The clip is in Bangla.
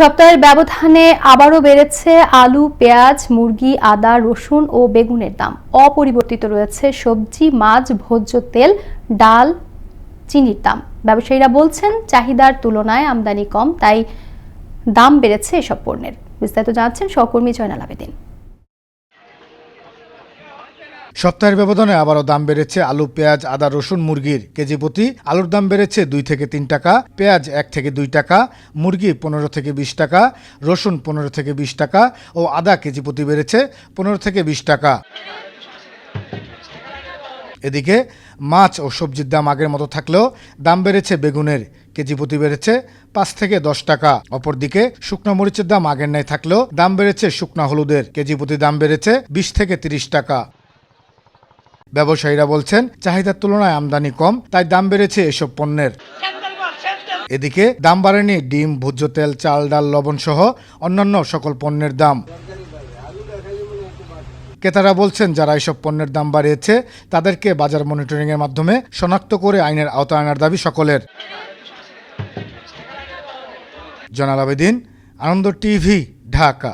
সপ্তাহের ব্যবধানে আবারও বেড়েছে আলু, পেঁয়াজ, মুরগি, আদা, রসুন ও বেগুনের দাম। অপরিবর্তিত রয়েছে সবজি, মাছ, ভোজ্য তেল, ডাল, চিনির দাম। ব্যবসায়ীরা বলছেন, চাহিদার তুলনায় আমদানি কম, তাই দাম বেড়েছে এসব পণ্যের। বিস্তারিত জানাচ্ছেন সহকর্মী জয়নাল আবেদিন। সপ্তাহের ব্যবধানে আবারও দাম বেড়েছে আলু, পেঁয়াজ, আদা, রসুন, মুরগির কেজি প্রতি। আলুর দাম বেড়েছে দুই থেকে তিন টাকা, পেঁয়াজ এক থেকে দুই টাকা, মুরগি পনেরো থেকে বিশ টাকা, রসুন পনেরো থেকে বিশ টাকা ও আদা কেজি প্রতি বেড়েছে পনেরো থেকে বিশ টাকা। এদিকে মাছ ও সবজির দাম আগের মতো থাকলেও দাম বেড়েছে বেগুনের কেজি প্রতি বেড়েছে পাঁচ থেকে দশ টাকা। অপরদিকে শুকনো মরিচের দাম আগের ন্যায় থাকলেও দাম বেড়েছে শুকনা হলুদের কেজি প্রতি দাম বেড়েছে বিশ থেকে তিরিশ টাকা। ব্যবসায়ীরা বলছেন, চাহিদার তুলনায় আমদানি কম, তাই দাম বেড়েছে এসব পণ্যের। এদিকে দাম বাড়েনি ডিম, ভোজ্য তেল, চাল, ডাল, লবণ সহ অন্যান্য সকল পণ্যের দাম। ক্রেতারা বলছেন, যারা এসব পণ্যের দাম বাড়িয়েছে, তাদেরকে বাজার মনিটরিং এর মাধ্যমে শনাক্ত করে আইনের আওতায় আনার দাবি সকলের। জনাল আবেদিন, আনন্দ টিভি, ঢাকা।